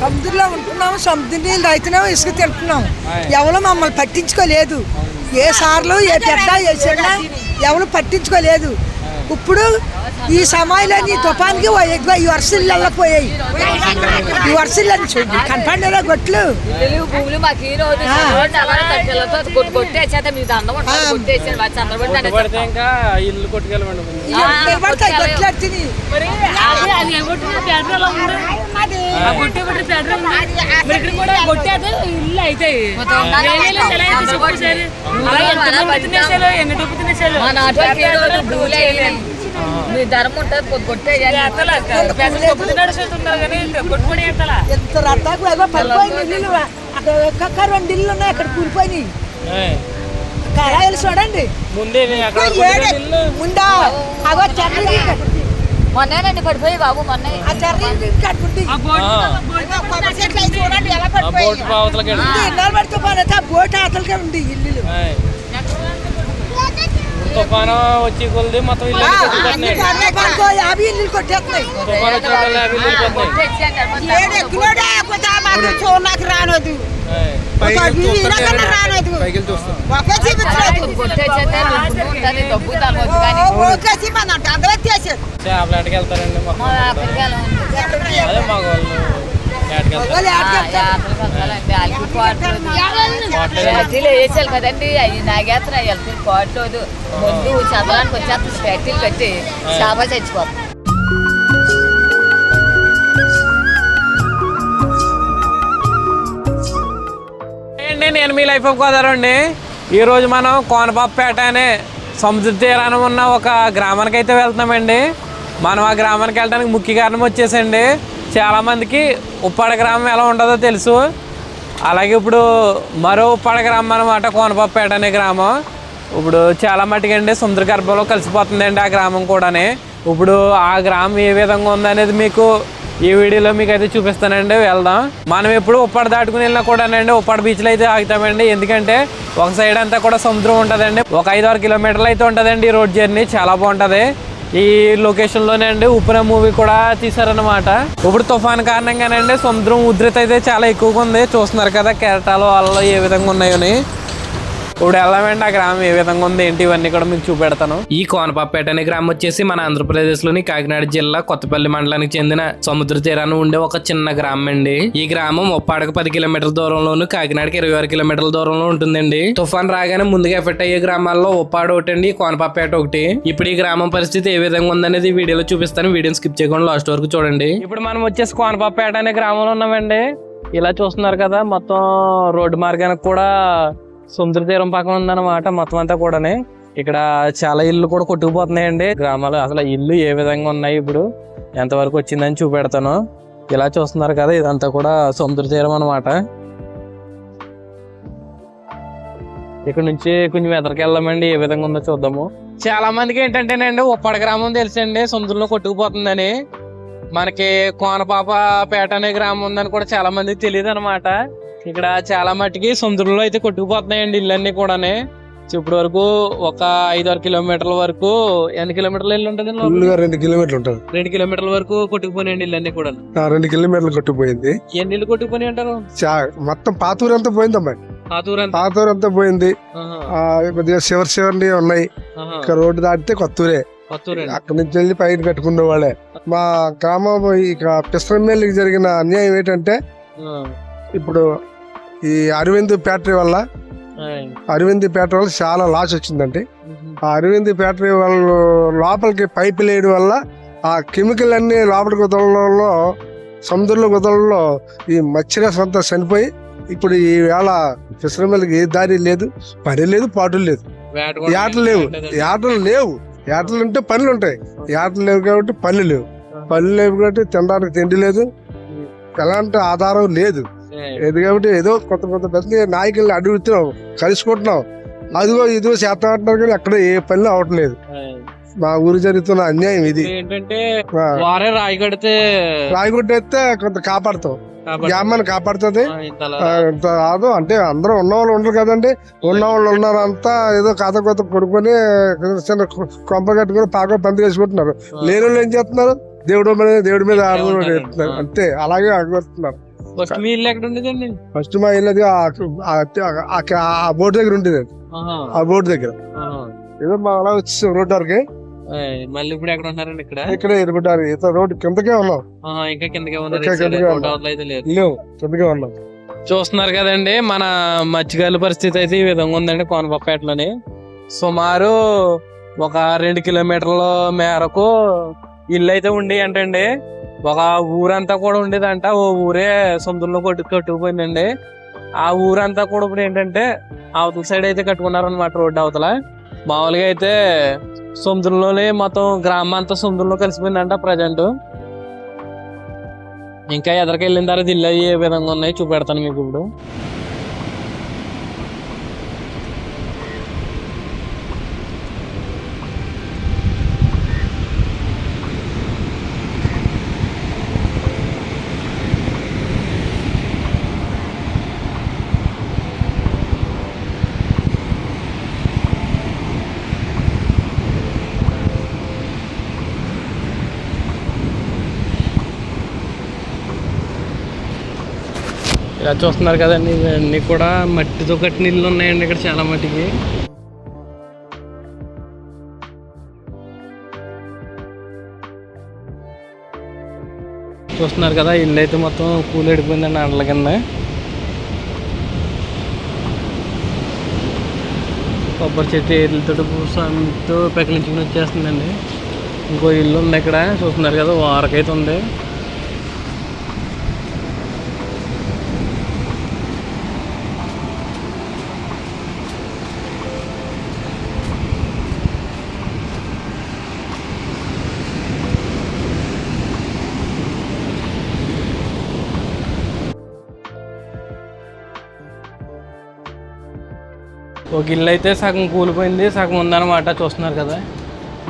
సముద్రంలో ఉంటున్నాము సముద్ర నీళ్ళు రైతున్నాము ఇసుక తింటున్నాము. ఎవరు మమ్మల్ని పట్టించుకోలేదు. ఏ సార్లు ఏ పెద్ద ఏ చిన్న ఎవరు పట్టించుకోలేదు. ఇప్పుడు ఈ సమయంలో ఈ తుఫాన్కి ఎక్కువ ఈ వర్షాలు వెళ్ళిపోయాయి ఈ వర్షాలు చూడండి కనపడేలా గొట్లు ఇల్లు భూములు మాకు ఈ రోజు ఆ. రోజు అలా తట్టెలతో కొట్టు కొట్టేసేత మీ దండం ఉంటుంది కొట్టేసాను మా చంద్రబాబు పడితే ఇంకా ఇల్లు కొట్టుకెళ్ళమండి ముందు. నిలబడతాయి గొట్లు అయితే. ఇల్లు అయితే ఎన్ని డబ్బు తినేసారు? మా ధర్మం ఉంటుంది కొట్టు కొట్టేయాలి ఎంత ఏదో పడిపోయింది ఇల్లు ఒక్కొక్క రెండు ఇల్లు ఉన్నాయి అక్కడ కూలిపోయినాయి. కళాయిలు చూడండి. ముందే అగో చెర్రీ మొన్నేనండి పడిపోయి బాబు మొన్న. ఆ చెర్రీ చూడండి ఎలా బోట్. ఇన్నాళ్ళు పడితే ఆ బోట్ ఉంది ఇల్లు. ఏయ్. తుఫాను వచ్చి కొలిది మొత్తం ఇల్లు ఆ, కొట్టుకుంటున్నాయి అన్ని పనుకో యాభై ఇల్లు కొట్టేస్తున్నాయి తుఫాను వచ్చిన వాళ్ళు యాభై ఇల్లు వెళ్ళిపోతున్నాయి కొట్టేసాను ఏడు ఎక్కినోడే కొంచెం మాకు చూడడానికి రానోదు ఏయ్. ఒక వీణకన్నా రానోదు ఒకే చూపించలేదు కొట్టేసేస్తే ఉంటుంది డబ్బు దాని వచ్చి కానీ ఓకే మన అందరూ చేశారు చేపలాటకి వెళ్తారండి మొత్తం మా అక్కడికి వెళ్ళమండి అదే మాకు వాళ్ళు వాళ్ళు. ఫ్యాక్టరీలో వేసారు కదండి అవి నాగేస్తారు వెళ్తారు కోట్లేదు ముందు చదవడానికి వచ్చేస్తుంది ఫ్యాక్టరీలు కట్టి చేప చచ్చిపోతుంది అండి నేను మీ లైఫ్ ఆఫ్ గోదావరి అండి ఈరోజు మనం కోనపాపేట అనే సముద్ర తీరాన ఉన్న ఒక గ్రామానికి అయితే వెళ్తున్నామండి. మనం ఆ గ్రామానికి వెళ్ళడానికి ముఖ్య కారణం వచ్చేసండి. చాలామందికి ఉప్పాడ గ్రామం ఎలా ఉంటుందో తెలుసు. అలాగే ఇప్పుడు మరో ఉప్పాడ గ్రామం అనమాట కోనపప్పేట అనే గ్రామం. ఇప్పుడు చాలా మట్టుకండి సముద్ర గర్భంలో కలిసిపోతుందండి ఆ గ్రామం కూడానే. ఇప్పుడు ఆ గ్రామం ఏ విధంగా ఉందనేది మీకు ఈ వీడియోలో మీకు అయితే చూపిస్తానండి వెళ్దాం. మనం ఎప్పుడు ఉప్పాడ దాటుకుని వెళ్ళినా కూడానండి ఉప్పాడ బీచ్లో అయితే ఆగుతామండి. ఎందుకంటే ఒక సైడ్ అంతా కూడా సముద్రం ఉంటుందండి. ఒక ఐదు ఆరు కిలోమీటర్లు అయితే ఉంటుందండి ఈ రోడ్ జర్నీ చాలా బాగుంటుంది. ఈ లొకేషన్లోనే అండి ఉప్పున మూవీ కూడా తీశారనమాట ఇప్పుడు తుఫాన్ కారణంగానండి సముద్రం ఉధృత అయితే చాలా ఎక్కువగా ఉంది. చూస్తున్నారు కదా కెరటాలు అలలు ఏ విధంగా ఉన్నాయని. ఇప్పుడు వెళ్ళామండి ఆ గ్రామం ఏ విధంగా ఉంది ఏంటి ఇవన్నీ కూడా మీకు చూపెడతాను. ఈ కోనపాపేట అనే గ్రామం వచ్చేసి మన ఆంధ్రప్రదేశ్లోని కాకినాడ జిల్లా కొత్తపల్లి మండలానికి చెందిన సముద్ర తీరాన ఉండే ఒక చిన్న గ్రామం అండి ఈ గ్రామం ఉప్పాడకు పది కిలోమీటర్ల దూరంలోను కాకినాడకి ఇరవై ఆరు కిలోమీటర్ల దూరంలో ఉంటుందండి. తుఫాన్ రాగానే ముందుగా ఎఫెక్ట్ అయ్యే గ్రామాల్లో ఉప్పాడు ఒకటి అండి కోనపాపేట ఒకటి. ఇప్పుడు ఈ గ్రామం పరిస్థితి ఏ విధంగా ఉందనేది వీడియోలో చూపిస్తాను. వీడియోని స్కిప్ చేయకుండా లాస్ట్ వరకు చూడండి. ఇప్పుడు మనం వచ్చేసి కోనపాపేట అనే గ్రామంలో ఉన్నామండి. ఇలా చూస్తున్నారు కదా మొత్తం రోడ్డు మార్గానికి కూడా సముద్ర తీరం పక్కన ఉందన్నమాట. మొత్తం అంతా కూడానే. ఇక్కడ చాలా ఇల్లు కూడా కొట్టుకుపోతున్నాయండి. గ్రామాలు అసలు ఇల్లు ఏ విధంగా ఉన్నాయి ఇప్పుడు? ఎంతవరకు వచ్చిందని చూపెడతాను. ఇలా చూస్తున్నారు కదా ఇదంతా కూడా సముద్ర తీరం అనమాట ఇక్కడ నుంచి కొంచెం ఎదరికి వెళ్ళామండి ఏ విధంగా ఉందో చూద్దాము. చాలా మందికి ఏంటంటేనండి ఉప్పడ గ్రామం తెలుసండి. సముద్రంలో కొట్టుకుపోతుందని. మనకి కోనపాప పేట అనే గ్రామం ఉందని కూడా చాలా మందికి తెలియదు అనమాట ఇక్కడ చాలా మట్టుకి సముద్రంలో అయితే కొట్టుకుపోతున్నాయండి ఇళ్ళన్నీ కూడానే. ఇప్పటి వరకు ఒక ఐదు ఆరు కిలోమీటర్ల వరకు ఎన్ని కిలోమీటర్లు ఇల్లు ఉంటుంది రెండు కిలోమీటర్లు ఉంటుంది. రెండు కిలోమీటర్ల వరకు కొట్టుకుపోయినాయండి ఇళ్ళన్నీ కూడా రెండు కిలోమీటర్లు కొట్టుకుపోయింది. ఎన్ని ఇల్లు కొట్టుకుపోయి అంటారు? చా మొత్తం పాతూరు అంతా పోయిందమ్మా పాతూరు అంతా? పోయింది. కొద్దిగా శివర్ శివర్ని ఉన్నాయి. రోడ్డు దాటితే కొత్తూరే. అక్కడి నుంచి వెళ్ళి పైన కట్టుకునే వాళ్ళే మా గ్రామం ఇక పిస్టర్మేలికి జరిగిన అన్యాయం ఏంటంటే ఇప్పుడు ఈ అరవింద్ ఫ్యాక్టరీ వల్ల అరవింద్ ఫ్యాక్టరీ వల్ల చాలా లాస్ వచ్చిందండి. ఆ అరవింద్ ఫ్యాక్టరీ వాళ్ళు లోపలికి పైపు లేయడం వల్ల ఆ కెమికల్ అన్ని లోపలికి వదలడంలో సముద్రంలో వదలడంలో ఈ మత్స్యరసం అంతా చనిపోయి ఇప్పుడు ఈ వేళ ఫిషర్మెన్కి ఏ దారి లేదు పని లేదు పాటు లేదు. ఏటలు లేవు. ఏటలు లేవు. ఏటలు ఉంటే పనులు ఉంటాయి. ఏటలు లేవు కాబట్టి పనులు లేవు. పనులు లేవు కాబట్టి తినడానికి తిండి లేదు. ఎలాంటి ఆధారం లేదు. ఇది కాబట్టి ఏదో కొత్త కొత్త పెద్ద నాయకుల్ని అడుగుతున్నాం కలుసుకుంటున్నాం అదిగో ఇదిగో చేస్తా అంటున్నారు కానీ అక్కడ ఏ పనులు అవట్లేదు మా ఊరు జరుగుతున్న అన్యాయం ఇది. ఏంటంటే వారే రాయి కడితే రాయగుడ్డ అయితే కొంత కాపాడుతాం. గ్రామాన్ని కాపాడుతుంది. కాదు. అంటే అందరూ ఉన్నవాళ్ళు ఉండరు కదండి. ఉన్నవాళ్ళు ఉన్నారు అంతా ఏదో కథ కొత్త కొనుక్కొని చిన్న కొంప కట్టుకొని పాక పంది వేసుకుంటున్నారు లేని వాళ్ళు ఏం చేస్తున్నారు? దేవుడు మీద దేవుడి మీద ఆడుతున్నారు అంతే. అలాగే ఆడుతున్నారు ఫస్ట్ మీ ఇల్లు ఎక్కడ ఉండేదండి ఫస్ట్ మా ఇల్లు ఆ- బోర్డు దగ్గర ఉండేది ఆ బోర్డు దగ్గర. ఏదో మా అలా వచ్చేసాం రోడ్ వరకు మళ్ళీ ఇప్పుడు ఎక్కడ ఉంటున్నారండి ఇక్కడ? ఇక్కడ ఎదుగుంటారు రోడ్ కిందకే ఉన్నాం. ఇంకా కిందకే ఉన్నారు. లేవు కిందకే ఉన్నాం. చూస్తున్నారు కదండి మన మత్స్యకారుల పరిస్థితి అయితే ఈ విధంగా ఉందండి కోనపప్పేటలోని సుమారు ఒక రెండు కిలోమీటర్ల మేరకు ఇల్లు అయితే ఉండి ఏంటండి ఒక ఊరంతా కూడా ఉండేదంట. ఓ ఊరే సొంతంలో కొట్టు కట్టుకుపోయిందండి. ఆ ఊరంతా కూడా ఇప్పుడు ఏంటంటే అవతల సైడ్ అయితే కట్టుకున్నారనమాట రోడ్డు అవతల. మామూలుగా అయితే సముద్రంలోనే మొత్తం గ్రామం అంతా సముద్రంలో కలిసిపోయిందంట ప్రజెంట్. ఇంకా ఎదరికి వెళ్ళిన తర్వాత ఇల్లు ఏ విధంగా ఉన్నాయి చూపెడతాను మీకు ఇప్పుడు. చూస్తున్నారు కదండి ఇవన్నీ కూడా మట్టితో కట్టిన ఇల్లు ఉన్నాయండి ఇక్కడ చాలా మట్టికి. చూస్తున్నారు కదా ఇల్లు అయితే మొత్తం కూలి ఎడిపోయిందండి అండల కింద. కొబ్బరి చెట్టు ఏర్లతో పూసంతో పెకలించుకుని వచ్చేస్తుందండి. ఇంకో ఇల్లు ఉంది ఇక్కడ చూస్తున్నారు కదా వారకైతే ఉంది. ఒక ఇల్లు అయితే సగం కూలిపోయింది సగం ఉందన్నమాట చూస్తున్నారు కదా.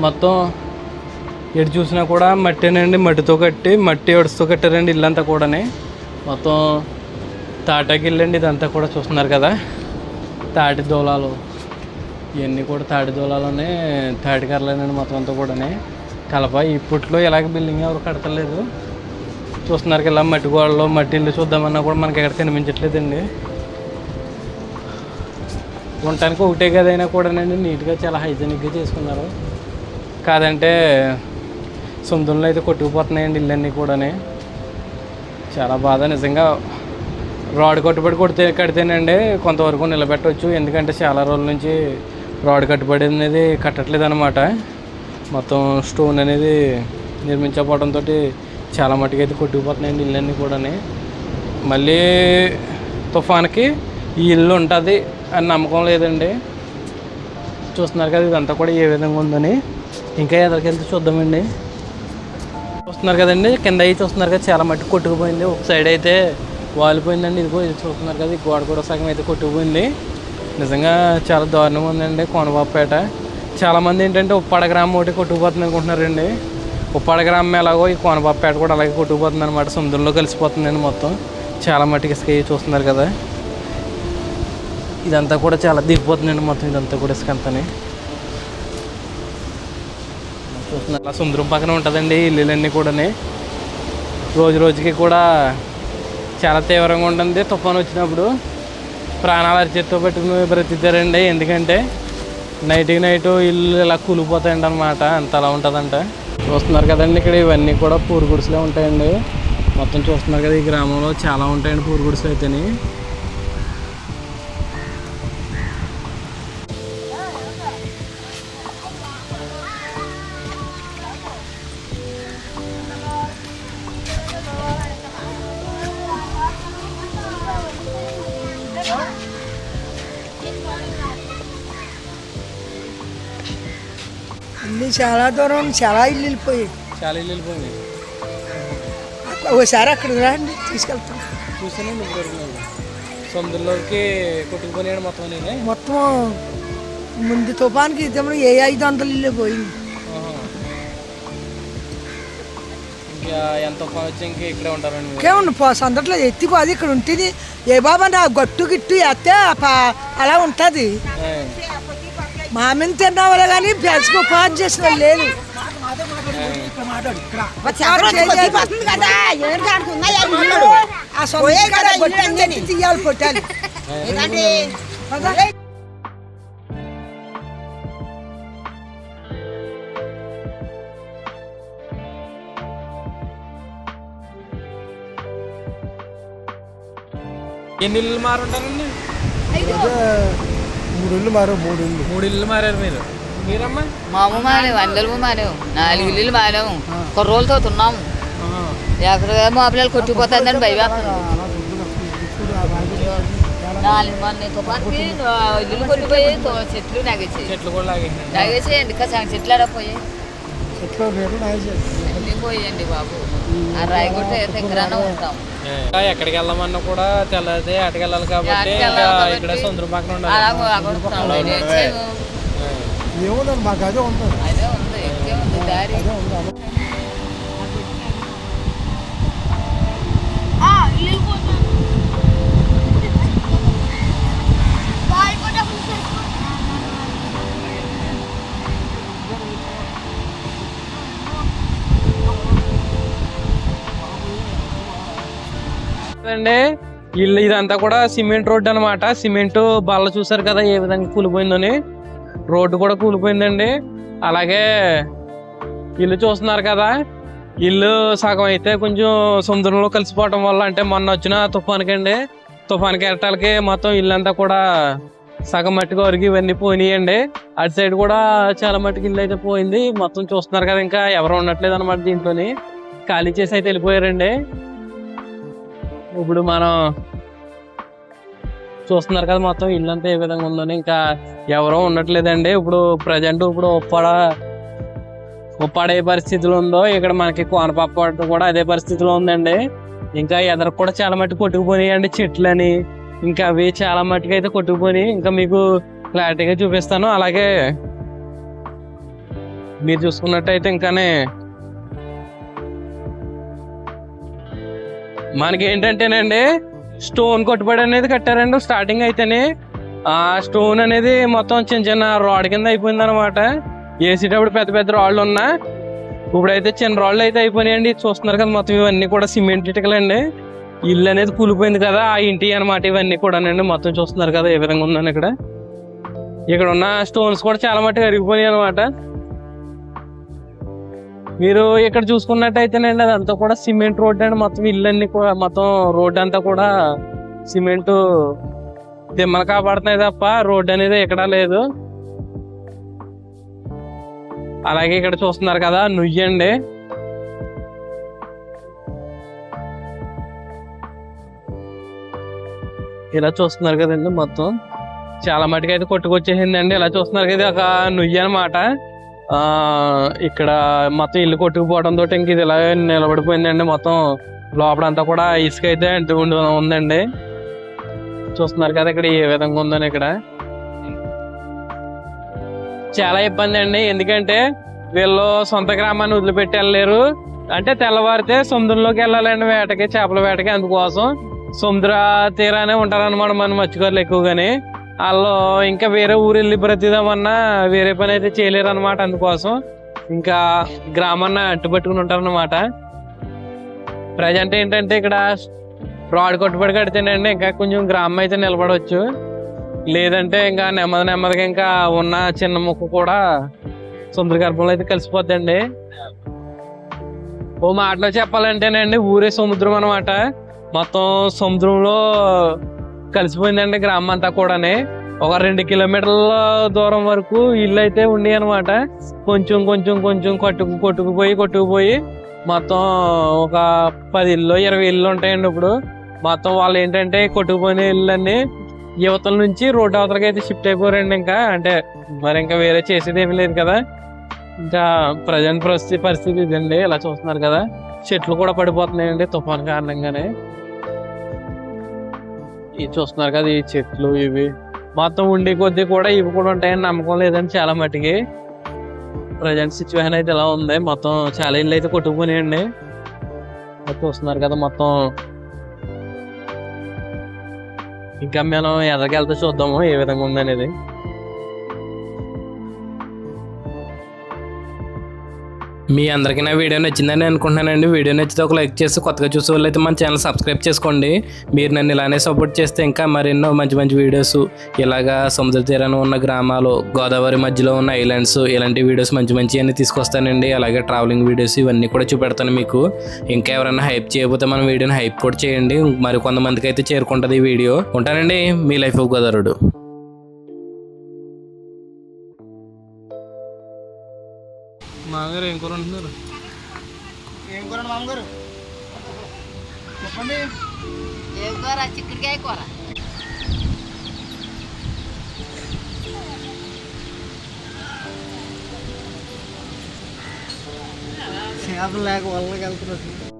మొత్తం ఎటు చూసినా కూడా మట్టేనండి మట్టితో కట్టి మట్టి ఎడుస్తూ కట్టారండి ఇల్లంతా కూడాని. మొత్తం తాటాకి ఇదంతా కూడా చూస్తున్నారు కదా. తాటి దూలాలు ఇవన్నీ కూడా తాటి దూలాలోనే తాటి కర్రలేనండి మొత్తం అంతా కూడాని. కలప ఇప్పట్లో ఇలాగ బిల్డింగ్ ఎవరు కడతలేదు. చూస్తున్నారు కదా మట్టి గోడలు మట్టి ఇల్లు చూద్దామన్నా కూడా మనకి ఎక్కడ కనిపించట్లేదండి. ఉండటానికి ఒకటే గదైనా కూడానండి నీట్గా చాలా హైజీనిక్గా చేసుకున్నారు. కాదంటే సొంతంలో అయితే కొట్టుకుపోతున్నాయండి ఇల్లన్నీ కూడా చాలా బాధ నిజంగా. రాడ్ కట్టుబడి కొడితే కడితేనండి కొంతవరకు నిలబెట్టవచ్చు ఎందుకంటే చాలా రోజుల నుంచి రాడ్ కట్టుబడి అనేది కట్టట్లేదు అనమాట మొత్తం స్టోన్ అనేది నిర్మించకపోవడంతో చాలా మట్టుకు అయితే కొట్టుకుపోతున్నాయండి ఇల్లన్నీ కూడా మళ్ళీ తుఫాన్కి ఈ ఇల్లు ఉంటుంది. అని నమ్మకం లేదండి. చూస్తున్నారు కదా ఇదంతా కూడా ఏ విధంగా ఉందని. ఇంకా ఎదరికెళ్తే చూద్దామండి. చూస్తున్నారు కదండి కింద అయితే చూస్తున్నారు కదా చాలా మట్టి కొట్టుకుపోయింది. ఒక సైడ్ అయితే వాలిపోయిందండి. ఇదిగో ఇది చూస్తున్నారు కదా ఈ గోడ కూడా సగం అయితే కొట్టుకుపోయింది. నిజంగా చాలా దారుణంగా ఉందండి కోనబాపేట చాలామంది ఏంటంటే ఉప్పాడ గ్రామం ఒకటి కొట్టుకుపోతుంది అనుకుంటున్నారండి. ఉప్పాడ గ్రామం ఎలాగో ఈ కోనబాపేట కూడా అలాగే కొట్టుకుపోతుంది అనమాట సముద్రంలో కలిసిపోతుందండి మొత్తం. చాలా మట్టికి ఇసుక చూస్తున్నారు కదా. ఇదంతా కూడా చాలా దిగిపోతుందండి మొత్తం ఇదంతా కూడా ఇసుక అంతని చూస్తున్నారు. అలా సముద్రం పక్కన ఉంటుందండి ఇల్లులన్నీ కూడా రోజు రోజుకి కూడా చాలా తీవ్రంగా ఉంటుంది తుఫాను వచ్చినప్పుడు. ప్రాణాలు అరిచేత్తో పెట్టుకుని బ్రతిద్దారండి ఎందుకంటే నైట్కి నైట్ ఇల్లు ఇలా కూలిపోతాయండి అనమాట అంత అలా ఉంటుందంట. చూస్తున్నారు కదండి ఇక్కడ ఇవన్నీ కూడా పూరుగుడిసలే ఉంటాయండి. మొత్తం చూస్తున్నారు కదా ఈ గ్రామంలో చాలా ఉంటాయండి పూరుగుడిసలు అయితేనే చాలా దూరం చాలా ఇల్లు వెళ్ళిపోయాయి చాలా ఇల్లు వెళ్ళిపోయింది ఒకసారి అక్కడికి రండి తీసుకెళ్తాం చూసానండి ఇప్పుడు సముద్రంలోకి కొట్టుకుపోయాడు మొత్తం నేనే. మొత్తం ముందు తుఫాన్కి ఇద్దాము ఏ ఐదు వందలు ఇల్లు పోయింది. ఇంకా ఎంత వచ్చి ఇంకా ఇక్కడే ఉంటారండి. ఇంకేముంది సందట్లో ఎత్తిపోది ఇక్కడ ఉంటుంది ఏ బాబా నా గట్టు గిట్టు ఎత్తే అలా ఉంటుంది. మా మీద తిన్నావాళ్ళే కానీ పెంచుకో పాన్ చేసిన వాళ్ళు లేదు తీయాలి పొట్టాలి? ఎన్ని ఇల్లు మారుంటారండి మూడు ఇల్లు మారు. మూడు ఇల్లు మూడు ఇల్లు మారారు. మీరు మీరమ్మా మాము మానేవు వందలు మానేవు నాలుగు ఇల్లులు మానేవు కుర్రోలతో ఉన్నాము ఎక్కడేమో ఆ పిల్లలు కొట్టుకుపోతుందని భయపడుతున్నాం నాలుగు మంది తుఫాన్కి ఇల్లు కొట్టిపోయి తో- చెట్లు నగేసి చెట్లు కూడా ఇంకా సగం చెట్లు ఆడపోయి పోయండి బాబు. ఆ రాయగొట్ట దగ్గరనే ఉంటాం. ఇంకా ఎక్కడికి వెళ్ళమన్నా కూడా తెల్లది అటుకి వెళ్ళాలి కాబట్టి ఇక్కడ సముద్రం పక్కన ఉండాలి. మాకు అదే ఉంటుంది. అదే ఉంది దారి అండి ఇల్లు ఇదంతా కూడా సిమెంట్ రోడ్డు అన్నమాట. సిమెంట్ బల్ల చూసారు కదా ఏ విధంగా కూలిపోయిందని? రోడ్డు కూడా కూలిపోయిందండి. అలాగే ఇల్లు చూస్తున్నారు కదా ఇల్లు సగం అయితే కొంచెం సముద్రంలో కలిసిపోవటం వల్ల అంటే మొన్న వచ్చిన తుఫానికి అండి తుఫాన్కి ఎరటాలకి మొత్తం ఇల్లు అంతా కూడా సగం మట్టుకు అరిగి ఇవన్నీ పోయినాయండి. అటు సైడ్ కూడా చాలా మట్టుకు ఇల్లు అయితే పోయింది. మొత్తం చూస్తున్నారు కదా ఇంకా ఎవరు ఉండట్లేదు అనమాట దీంట్లోని. ఖాళీ చేసి అయితే వెళ్ళిపోయారండి. ఇప్పుడు మనం చూస్తున్నారు కదా మొత్తం ఇల్లు అంతా ఏ విధంగా ఉందని. ఇంకా ఎవరో ఉండట్లేదండి. ఇప్పుడు ప్రజెంట్ ఇప్పుడు ఉప్పాడ ఉప్పాడ ఏ పరిస్థితిలో ఉందో ఇక్కడ మనకి కోనపాప కూడా అదే పరిస్థితిలో ఉందండి. ఇంకా ఎదరకు కూడా చాలా మట్టుకు కొట్టుకుపోయాయండి చెట్లని. ఇంకా అవి చాలా మట్టుకు అయితే కొట్టుకుపోయి ఇంకా మీకు క్లారిటీగా చూపిస్తాను. అలాగే మీరు చూసుకున్నట్టయితే ఇంకానే మనకి ఏంటంటేనండి స్టోన్ కొట్టుబడి అనేది కట్టారండి. స్టార్టింగ్ అయితేనే ఆ స్టోన్ అనేది మొత్తం చిన్న చిన్న రాడ్ కింద అయిపోయింది అనమాట వేసేటప్పుడు పెద్ద పెద్ద రాళ్ళు ఉన్నా ఇప్పుడైతే చిన్న రాళ్ళు అయితే అయిపోయినాయండి. చూస్తున్నారు కదా మొత్తం ఇవన్నీ కూడా సిమెంట్ ఇటుకలండి. ఇల్లు అనేది కూలిపోయింది కదా ఆ ఇంటి అనమాట ఇవన్నీ కూడానండి. మొత్తం చూస్తున్నారు కదా ఏ విధంగా ఉందని ఇక్కడ. ఇక్కడ ఉన్న స్టోన్స్ కూడా చాలా మట్టుకు అరిగిపోయినాయి అనమాట మీరు ఇక్కడ చూసుకున్నట్టయితేనండి అదంతా కూడా సిమెంట్ రోడ్ అండి. మొత్తం ఇల్లన్నీ కూడా మొత్తం రోడ్ అంతా కూడా సిమెంట్ దిమ్మలు కాపాడుతున్నాయి తప్ప రోడ్ అనేది ఎక్కడా లేదు. అలాగే ఇక్కడ చూస్తున్నారు కదా నుయ్యండి ఇలా చూస్తున్నారు కదండి మొత్తం. చాలా మటుకు అయితే కొట్టుకొచ్చేసిందండి. ఇలా చూస్తున్నారు కదా ఒక నుయ్యి అనమాట ఇక్కడ మొత్తం ఇల్లు కొట్టుకుపోవడం తోటి ఇంక ఇది ఇలా నిలబడిపోయిందండి. మొత్తం లోపలంతా కూడా ఇసుక అయితే ఉండి- ఉందండి. చూస్తున్నారు కదా ఇక్కడ ఏ విధంగా ఉందని ఇక్కడ. చాలా ఇబ్బంది అండి. ఎందుకంటే వీళ్ళు సొంత గ్రామాన్ని వదిలిపెట్టి వెళ్ళలేరు. అంటే తెల్లవారితే సముద్రంలోకి వెళ్ళాలండి వేటకి చేపల వేటకి. అందుకోసం సముద్ర తీరానే ఉంటారనమాట మన మత్స్యకారులు ఎక్కువగానే. వాళ్ళు ఇంకా వేరే ఊరు వెళ్ళి బ్రతిదామన్నా వేరే పని అయితే చేయలేరు అనమాట అందుకోసం. ఇంకా గ్రామాన్ని అట్టుపట్టుకుని ఉంటారన్నమాట. ప్రజెంట్ ఏంటంటే ఇక్కడ రాడ్ కొట్టుబడి కడితేనండి ఇంకా కొంచెం గ్రామం అయితే నిలబడవచ్చు లేదంటే ఇంకా నెమ్మది నెమ్మదిగా ఇంకా ఉన్న చిన్న ముక్క కూడా సముద్ర గర్భంలో అయితే కలిసిపోద్దండి. ఓ మాటలో చెప్పాలంటేనండి ఊరే సముద్రం అనమాట మొత్తం సముద్రంలో కలిసిపోయిందండి గ్రామం అంతా కూడానే. ఒక రెండు కిలోమీటర్ల దూరం వరకు ఇల్లు అయితే ఉండి అనమాట కొంచెం కొంచెం కొంచెం కొట్టుకు కొట్టుకుపోయి కొట్టుకుపోయి మొత్తం ఒక పది ఇల్లు ఇరవై ఇల్లు ఉంటాయండి ఇప్పుడు. మొత్తం వాళ్ళు ఏంటంటే కొట్టుకుపోయిన ఇళ్ళన్నీ యువతల నుంచి రోడ్డు అవతలకి అయితే షిఫ్ట్ అయిపోరండి ఇంకా. అంటే మరి ఇంకా వేరే చేసేది ఏమీ లేదు కదా. ఇంకా ప్రజెంట్ పరిస్థితి పరిస్థితి ఇదండి. ఇలా చూస్తున్నారు కదా. చెట్లు కూడా పడిపోతున్నాయండి తుఫాన్ కారణంగానే. ఇది చూస్తున్నారు కదా ఈ చెట్లు ఇవి. మొత్తం ఉండే కొద్దీ కూడా ఇవి కూడా ఉంటాయని నమ్మకం లేదండి చాలా మట్టుకి ప్రజెంట్ సిచ్యువేషన్ అయితే ఇలా ఉంది. మొత్తం చాలా ఇల్లు అయితే కొట్టుకునేయండి చూస్తున్నారు కదా మొత్తం. ఇంకా మనం ఎదరికెళ్తే చూద్దాము ఏ విధంగా ఉందనేది. మీ అందరికీ నా వీడియో నచ్చిందని అనుకుంటున్నానండి. వీడియో నచ్చితే ఒక లైక్ చేసి కొత్తగా చూసే వాళ్ళైతే మన ఛానల్ సబ్స్క్రైబ్ చేసుకోండి. మీరు నన్ను ఇలానే సపోర్ట్ చేస్తే ఇంకా మరెన్నో మంచి మంచి వీడియోస్ ఇలాగా సముద్ర తీరాన ఉన్న గ్రామాలు గోదావరి మధ్యలో ఉన్న ఐలాండ్స్ ఇలాంటి వీడియోస్ మంచి మంచి అన్ని తీసుకొస్తానండి. అలాగే ట్రావెలింగ్ వీడియోస్ ఇవన్నీ కూడా చూపెడతాను మీకు. ఇంకా ఎవరైనా హైప్ చేయకపోతే మన వీడియోని హైప్ కూడా చేయండి. మరి కొంతమందికి అయితే చేరుకుంటుంది ఈ వీడియో ఉంటానండి. మీ లైఫ్ ఆఫ్ గోదావరుడు. మామగారు ఏం కూర ఉంటున్నారు ఏం కూర మామగారు? చెప్పండి. ఏం కూర? చిక్కుడుకాయ కూర. చేపలు లేక వల్లకి వెళ్తున్నారు.